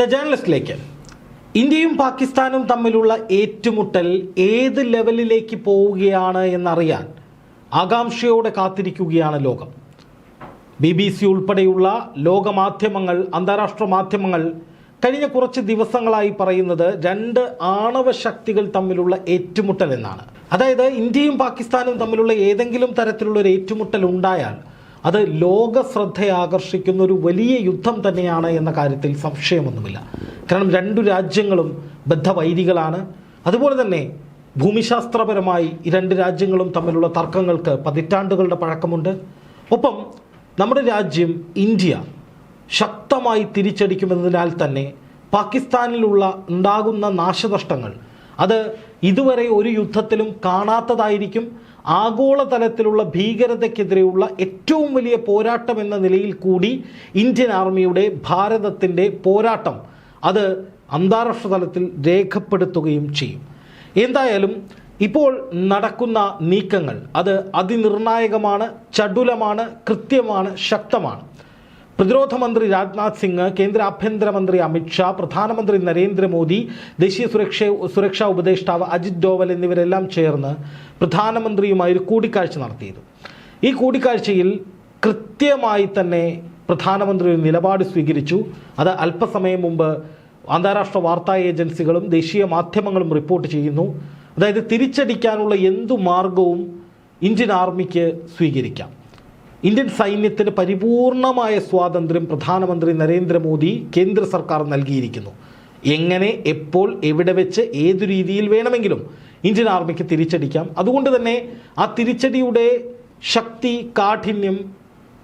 The ജേർണലിസ്റ്റിലേക്ക് ഇന്ത്യയും പാകിസ്ഥാനും തമ്മിലുള്ള ഏറ്റുമുട്ടൽ ഏത് ലെവലിലേക്ക് പോവുകയാണ് എന്നറിയാൻ ആകാംക്ഷയോടെ കാത്തിരിക്കുകയാണ് ലോകം. ബി ബി സി ഉൾപ്പെടെയുള്ള ലോകമാധ്യമങ്ങൾ അന്താരാഷ്ട്ര മാധ്യമങ്ങൾ കഴിഞ്ഞ കുറച്ച് ദിവസങ്ങളായി പറയുന്നത് രണ്ട് ആണവ ശക്തികൾ തമ്മിലുള്ള ഏറ്റുമുട്ടൽ എന്നാണ്. അതായത് ഇന്ത്യയും പാകിസ്ഥാനും തമ്മിലുള്ള ഏതെങ്കിലും തരത്തിലുള്ള ഒരു ഏറ്റുമുട്ടൽ ഉണ്ടായാൽ അത് ലോക ശ്രദ്ധയാകർഷിക്കുന്ന ഒരു വലിയ യുദ്ധം തന്നെയാണ് എന്ന കാര്യത്തിൽ സംശയമൊന്നുമില്ല. കാരണം രണ്ടു രാജ്യങ്ങളും ബദ്ധവൈരികളാണ്. അതുപോലെ തന്നെ ഭൂമിശാസ്ത്രപരമായി രണ്ട് രാജ്യങ്ങളും തമ്മിലുള്ള തർക്കങ്ങൾക്ക് പതിറ്റാണ്ടുകളുടെ പഴക്കമുണ്ട്. ഒപ്പം നമ്മുടെ രാജ്യം ഇന്ത്യ ശക്തമായി തിരിച്ചടിക്കുമെന്നതിനാൽ തന്നെ പാകിസ്ഥാനിലുള്ള ഉണ്ടാകുന്ന നാശനഷ്ടങ്ങൾ അത് ഇതുവരെ ഒരു യുദ്ധത്തിലും കാണാത്തതായിരിക്കും. ആഗോളതലത്തിലുള്ള ഭീകരതയ്ക്കെതിരെയുള്ള ഏറ്റവും വലിയ പോരാട്ടം എന്ന നിലയിൽ കൂടി ഇന്ത്യൻ ആർമിയുടെ ഭാരതത്തിന്റെ പോരാട്ടം അത് അന്താരാഷ്ട്ര തലത്തിൽ രേഖപ്പെടുത്തുകയും ചെയ്യും. എന്തായാലും ഇപ്പോൾ നടക്കുന്ന നീക്കങ്ങൾ അത് അതിനിർണായകമാണ് ചടുലമാണ് കൃത്യമാണ് ശക്തമാണ്. പ്രതിരോധ മന്ത്രി രാജ്നാഥ് സിംഗ് കേന്ദ്ര ആഭ്യന്തരമന്ത്രി അമിത്ഷാ പ്രധാനമന്ത്രി നരേന്ദ്രമോദി ദേശീയ സുരക്ഷ സുരക്ഷാ ഉപദേഷ്ടാവ് അജിത് ഡോവൽ എന്നിവരെല്ലാം ചേർന്ന് പ്രധാനമന്ത്രിയുമായി ഒരു കൂടിക്കാഴ്ച നടത്തിയത്. ഈ കൂടിക്കാഴ്ചയിൽ കൃത്യമായി തന്നെ പ്രധാനമന്ത്രി ഒരു നിലപാട് സ്വീകരിച്ചു. അത് അല്പസമയം മുമ്പ് അന്താരാഷ്ട്ര വാർത്താ ഏജൻസികളും ദേശീയ മാധ്യമങ്ങളും റിപ്പോർട്ട് ചെയ്യുന്നു. അതായത് തിരിച്ചടിക്കാനുള്ള എന്തു മാർഗവും ഇന്ത്യൻ ആർമിക്ക് സ്വീകരിക്കാം. ഇന്ത്യൻ സൈന്യത്തിന് പരിപൂർണമായ സ്വാതന്ത്ര്യം പ്രധാനമന്ത്രി നരേന്ദ്രമോദി കേന്ദ്ര സർക്കാർ നൽകിയിരിക്കുന്നു. എങ്ങനെ എപ്പോൾ എവിടെ വെച്ച് ഏതു രീതിയിൽ വേണമെങ്കിലും ഇന്ത്യൻ ആർമിക്ക് തിരിച്ചടിക്കാം. അതുകൊണ്ട് തന്നെ ആ തിരിച്ചടിയുടെ ശക്തി കാഠിന്യം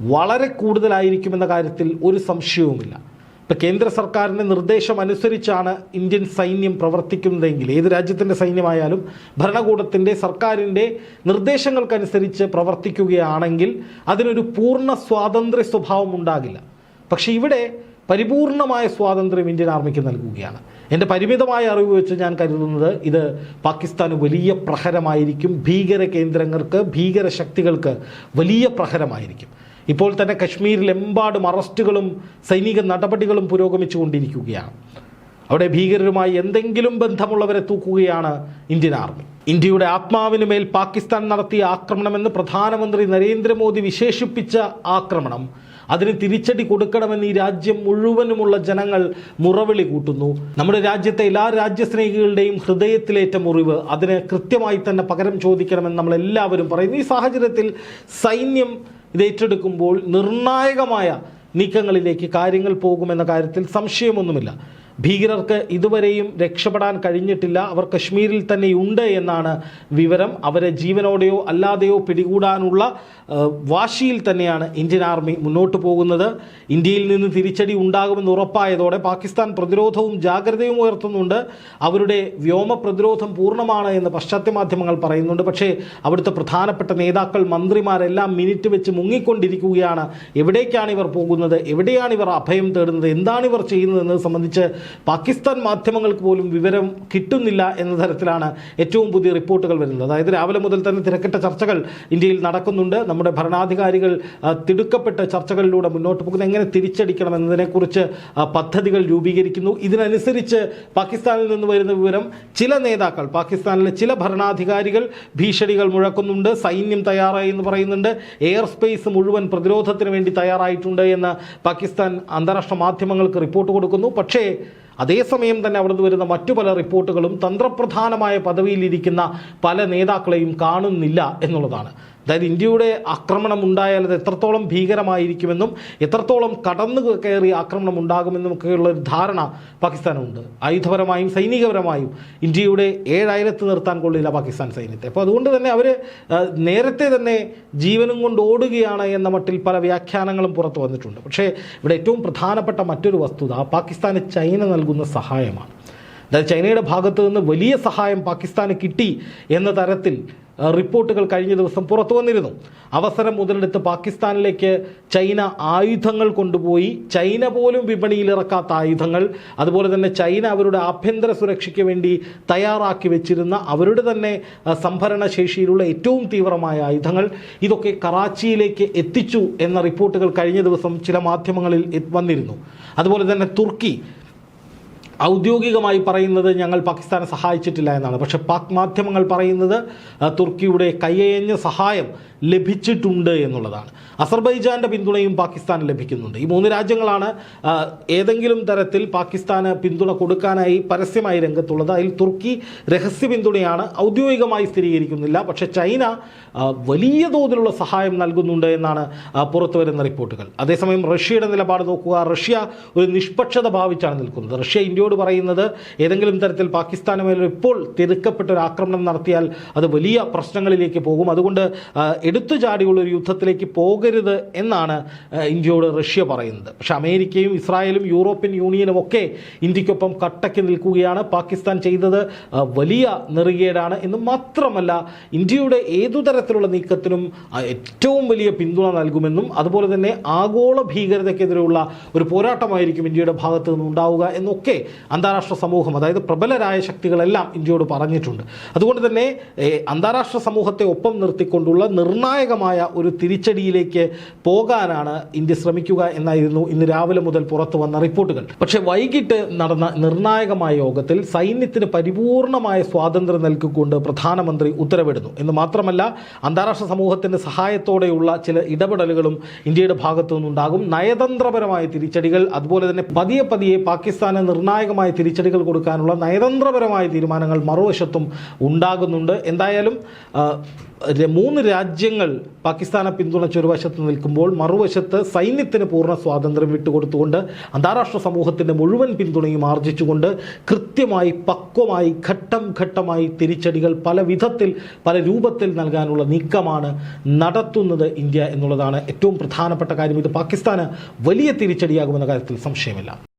വളരെ കൂടുതലായിരിക്കുമെന്ന കാര്യത്തിൽ ഒരു സംശയവുമില്ല. ഇപ്പം കേന്ദ്ര സർക്കാരിന്റെ നിർദ്ദേശം അനുസരിച്ചാണ് ഇന്ത്യൻ സൈന്യം പ്രവർത്തിക്കുന്നതെങ്കിൽ ഏത് രാജ്യത്തിന്റെ സൈന്യമായാലും ഭരണകൂടത്തിന്റെ സർക്കാരിന്റെ നിർദ്ദേശങ്ങൾക്കനുസരിച്ച് പ്രവർത്തിക്കുകയാണെങ്കിൽ അതിനൊരു പൂർണ സ്വാതന്ത്ര്യ സ്വഭാവം ഉണ്ടാകില്ല. പക്ഷേ ഇവിടെ പരിപൂർണമായ സ്വാതന്ത്ര്യം ഇന്ത്യൻ ആർമിക്ക് നൽകുകയാണ്. എന്റെ പരിമിതമായ അറിവ് വെച്ച് ഞാൻ കരുതുന്നത് ഇത് പാകിസ്ഥാന് വലിയ പ്രഹരമായിരിക്കും. ഭീകര കേന്ദ്രങ്ങൾക്ക് ഭീകര ശക്തികൾക്ക് വലിയ പ്രഹരമായിരിക്കും. ഇപ്പോൾ തന്നെ കശ്മീരിലെമ്പാടും അറസ്റ്റുകളും സൈനിക നടപടികളും പുരോഗമിച്ചുകൊണ്ടിരിക്കുകയാണ്. അവിടെ ഭീകരരുമായി എന്തെങ്കിലും ബന്ധമുള്ളവരെ തൂക്കുകയാണ് ഇന്ത്യൻ ആർമി. ഇന്ത്യയുടെ ആത്മാവിന് മേൽ പാകിസ്ഥാൻ നടത്തിയ ആക്രമണമെന്ന് പ്രധാനമന്ത്രി നരേന്ദ്രമോദി വിശേഷിപ്പിച്ച ആക്രമണം അതിന് തിരിച്ചടി കൊടുക്കണമെന്ന് ഈ രാജ്യം മുഴുവനുമുള്ള ജനങ്ങൾ മുറവിളി കൂട്ടുന്നു. നമ്മുടെ രാജ്യത്തെ എല്ലാ രാജ്യസ്നേഹികളുടെയും ഹൃദയത്തിലേറ്റ മുറിവ് അതിന് കൃത്യമായി തന്നെ പകരം ചോദിക്കണമെന്ന് നമ്മൾ എല്ലാവരും പറയുന്നു. ഈ സാഹചര്യത്തിൽ സൈന്യം ഇത് ഏറ്റെടുക്കുമ്പോൾ നിർണായകമായ നീക്കങ്ങളിലേക്ക് കാര്യങ്ങൾ പോകുമെന്ന കാര്യത്തിൽ സംശയമൊന്നുമില്ല. ഭീകരർക്ക് ഇതുവരെയും രക്ഷപ്പെടാൻ കഴിഞ്ഞിട്ടില്ല. അവർ കശ്മീരിൽ തന്നെയുണ്ട് എന്നാണ് വിവരം. അവരെ ജീവനോടെയോ അല്ലാതെയോ പിടികൂടാനുള്ള വാശിയിൽ തന്നെയാണ് ഇന്ത്യൻ ആർമി മുന്നോട്ട് പോകുന്നത്. ഇന്ത്യയിൽ നിന്ന് തിരിച്ചടി ഉണ്ടാകുമെന്ന് ഉറപ്പായതോടെ പാകിസ്ഥാൻ പ്രതിരോധവും ജാഗ്രതയും ഉയർത്തുന്നുണ്ട്. അവരുടെ വ്യോമ പ്രതിരോധം പൂർണമാണ് എന്ന് പാശ്ചാത്യ മാധ്യമങ്ങൾ പറയുന്നുണ്ട്. പക്ഷേ അവിടുത്തെ പ്രധാനപ്പെട്ട നേതാക്കൾ മന്ത്രിമാരെല്ലാം മിനിറ്റ് വെച്ച് മുങ്ങിക്കൊണ്ടിരിക്കുകയാണ്. എവിടേക്കാണ് ഇവർ പോകുന്നത്? എവിടെയാണ് ഇവർ അഭയം തേടുന്നത്? എന്താണ് ഇവർ ചെയ്യുന്നത് എന്നത് സംബന്ധിച്ച് പാകിസ്ഥാൻ മാധ്യമങ്ങൾക്ക് പോലും വിവരം കിട്ടുന്നില്ല എന്ന തരത്തിലാണ് ഏറ്റവും പുതിയ റിപ്പോർട്ടുകൾ വരുന്നത്. അതായത് രാവിലെ മുതൽ തന്നെ തിരക്കിട്ട ചർച്ചകൾ ഇന്ത്യയിൽ നടക്കുന്നുണ്ട്. നമ്മുടെ ഭരണാധികാരികൾ തിടുക്കപ്പെട്ട ചർച്ചകളിലൂടെ മുന്നോട്ട് പോകുന്നത് എങ്ങനെ തിരിച്ചടിക്കണം എന്നതിനെക്കുറിച്ച് പദ്ധതികൾ രൂപീകരിക്കുന്നു. ഇതിനനുസരിച്ച് പാകിസ്ഥാനിൽ നിന്ന് വരുന്ന വിവരം ചില നേതാക്കൾ പാകിസ്ഥാനിലെ ചില ഭരണാധികാരികൾ ഭീഷണികൾ മുഴക്കുന്നുണ്ട്. സൈന്യം തയ്യാറായി എന്ന് പറയുന്നുണ്ട്. എയർ സ്പേസ് മുഴുവൻ പ്രതിരോധത്തിന് വേണ്ടി തയ്യാറായിട്ടുണ്ട് എന്ന് പാകിസ്ഥാൻ അന്താരാഷ്ട്ര മാധ്യമങ്ങൾക്ക് റിപ്പോർട്ട് കൊടുക്കുന്നു. പക്ഷേ അതേസമയം തന്നെ അവിടുന്ന് വരുന്ന മറ്റു പല റിപ്പോർട്ടുകളും തന്ത്രപ്രധാനമായ പദവിയിലിരിക്കുന്ന പല നേതാക്കളെയും കാണുന്നില്ല എന്നുള്ളതാണ്. അതായത് ഇന്ത്യയുടെ ആക്രമണം ഉണ്ടായാൽ അത് എത്രത്തോളം ഭീകരമായിരിക്കുമെന്നും എത്രത്തോളം കടന്നു കയറി ആക്രമണം ഉണ്ടാകുമെന്നും ഒക്കെയുള്ള ഒരു ധാരണ പാകിസ്ഥാനുണ്ട്. ആയുധപരമായും സൈനികപരമായും ഇന്ത്യയുടെ ഏഴായിരത്ത് നിർത്താൻ കൊള്ളില്ല പാകിസ്ഥാൻ സൈന്യത്തെ. അപ്പോൾ അതുകൊണ്ട് തന്നെ അവർ നേരത്തെ തന്നെ ജീവനും കൊണ്ട് ഓടുകയാണ് എന്ന മട്ടിൽ പല വ്യാഖ്യാനങ്ങളും പുറത്തു വന്നിട്ടുണ്ട്. പക്ഷേ ഇവിടെ ഏറ്റവും പ്രധാനപ്പെട്ട മറ്റൊരു വസ്തുത പാകിസ്ഥാന് ചൈന നൽകുന്ന സഹായമാണ്. അതായത് ചൈനയുടെ ഭാഗത്ത് നിന്ന് വലിയ സഹായം പാകിസ്ഥാന് കിട്ടി എന്ന തരത്തിൽ റിപ്പോർട്ടുകൾ കഴിഞ്ഞ ദിവസം പുറത്തു വന്നിരുന്നു. അവസരം മുതലെടുത്ത് പാകിസ്ഥാനിലേക്ക് ചൈന ആയുധങ്ങൾ കൊണ്ടുപോയി. ചൈന പോലും വിപണിയിൽ ഇറക്കാത്ത ആയുധങ്ങൾ. അതുപോലെ തന്നെ ചൈന അവരുടെ ആഭ്യന്തര സുരക്ഷയ്ക്ക് വേണ്ടി തയ്യാറാക്കി വെച്ചിരുന്ന അവരുടെ തന്നെ സംഭരണ ശേഷിയിലുള്ള ഏറ്റവും തീവ്രമായ ആയുധങ്ങൾ. ഇതൊക്കെ കറാച്ചിയിലേക്ക് എത്തിച്ചു എന്ന റിപ്പോർട്ടുകൾ കഴിഞ്ഞ ദിവസം ചില മാധ്യമങ്ങളിൽ വന്നിരുന്നു. അതുപോലെ തന്നെ തുർക്കി ഔദ്യോഗികമായി പറയുന്നത് ഞങ്ങൾ പാകിസ്ഥാനെ സഹായിച്ചിട്ടില്ല എന്നാണ്. പക്ഷെ പാക് മാധ്യമങ്ങൾ പറയുന്നത് തുർക്കിയുടെ കയ്യയഞ്ഞ സഹായം ലഭിച്ചിട്ടുണ്ട് എന്നുള്ളതാണ്. അസർബൈജാന്റെ പിന്തുണയും പാകിസ്ഥാന് ലഭിക്കുന്നുണ്ട്. ഈ മൂന്ന് രാജ്യങ്ങളാണ് ഏതെങ്കിലും തരത്തിൽ പാകിസ്ഥാന് പിന്തുണ കൊടുക്കാനായി പരസ്യമായി രംഗത്തുള്ളത്. അതിൽ തുർക്കി രഹസ്യ പിന്തുണയാണ് ഔദ്യോഗികമായി സ്ഥിരീകരിക്കുന്നില്ല. പക്ഷെ ചൈന വലിയ തോതിലുള്ള സഹായം നൽകുന്നുണ്ട് എന്നാണ് പുറത്തു വരുന്ന റിപ്പോർട്ടുകൾ. അതേസമയം റഷ്യയുടെ നിലപാട് നോക്കുക. റഷ്യ ഒരു നിഷ്പക്ഷത ഭാവിച്ചാണ് നിൽക്കുന്നത്. റഷ്യ ഇന്ത്യയോട് പറയുന്നത് ഏതെങ്കിലും തരത്തിൽ പാകിസ്ഥാന് ഇപ്പോൾ തിരുക്കപ്പെട്ട ഒരു ആക്രമണം നടത്തിയാൽ അത് വലിയ പ്രശ്നങ്ങളിലേക്ക് പോകും. അതുകൊണ്ട് എടുത്തു ചാടിയുള്ള ഒരു യുദ്ധത്തിലേക്ക് പോകരുത് എന്നാണ് ഇന്ത്യയോട് റഷ്യ പറയുന്നത്. പക്ഷേ അമേരിക്കയും ഇസ്രായേലും യൂറോപ്യൻ യൂണിയനും ഒക്കെ ഇന്ത്യക്കൊപ്പം കട്ടയ്ക്ക് നിൽക്കുകയാണ്. പാകിസ്ഥാൻ ചെയ്തത് വലിയ നെറുകേടാണ് എന്ന് മാത്രമല്ല ഇന്ത്യയുടെ ഏതു തരത്തിലുള്ള നീക്കത്തിനും ഏറ്റവും വലിയ പിന്തുണ നൽകുമെന്നും അതുപോലെ തന്നെ ആഗോള ഭീകരതയ്ക്കെതിരെയുള്ള ഒരു പോരാട്ടമായിരിക്കും ഇന്ത്യയുടെ ഭാഗത്തു നിന്നുണ്ടാവുക എന്നൊക്കെ അന്താരാഷ്ട്ര സമൂഹം അതായത് പ്രബലരായ ശക്തികളെല്ലാം ഇന്ത്യയോട് പറഞ്ഞിട്ടുണ്ട്. അതുകൊണ്ട് തന്നെ അന്താരാഷ്ട്ര സമൂഹത്തെ ഒപ്പം നിർത്തിക്കൊണ്ടുള്ള നിർണായകമായ ഒരു തിരിച്ചടിയിലേക്ക് പോകാനാണ് ഇന്ത്യ ശ്രമിക്കുക എന്നായിരുന്നു ഇന്ന് രാവിലെ മുതൽ പുറത്തു വന്ന റിപ്പോർട്ടുകൾ. പക്ഷേ വൈകിട്ട് നടന്ന നിർണായകമായ യോഗത്തിൽ സൈന്യത്തിന് പരിപൂർണമായ സ്വാതന്ത്ര്യം നൽകിക്കൊണ്ട് പ്രധാനമന്ത്രി ഉത്തരവിടുന്നു. എന്ന് മാത്രമല്ല അന്താരാഷ്ട്ര സമൂഹത്തിന്റെ സഹായത്തോടെയുള്ള ചില ഇടപെടലുകളും ഇന്ത്യയുടെ ഭാഗത്തു നിന്നുണ്ടാകും നയതന്ത്രപരമായ തിരിച്ചടികൾ അതുപോലെ തന്നെ പതിയെ പതിയെ പാകിസ്ഥാന് നിർണായകമായ തിരിച്ചടികൾ കൊടുക്കാനുള്ള നയതന്ത്രപരമായ തീരുമാനങ്ങൾ മറുവശത്തും ഉണ്ടാകുന്നുണ്ട്. എന്തായാലും മൂന്ന് രാജ്യങ്ങൾ പാകിസ്ഥാനെ പിന്തുണച്ച ഒരു വശത്ത് നിൽക്കുമ്പോൾ മറുവശത്ത് സൈന്യത്തിന് പൂർണ സ്വാതന്ത്ര്യം വിട്ടുകൊടുത്തുകൊണ്ട് അന്താരാഷ്ട്ര സമൂഹത്തിന്റെ മുഴുവൻ പിന്തുണയും ആർജിച്ചുകൊണ്ട് കൃത്യമായി പക്വമായി ഘട്ടം ഘട്ടമായി തിരിച്ചടികൾ പല വിധത്തിൽ പല രൂപത്തിൽ നൽകാനുള്ള നീക്കമാണ് നടത്തുന്നത് ഇന്ത്യ എന്നുള്ളതാണ് ഏറ്റവും പ്രധാനപ്പെട്ട കാര്യം. ഇത് പാകിസ്ഥാന് വലിയ തിരിച്ചടിയാകുമെന്ന കാര്യത്തിൽ സംശയമില്ല.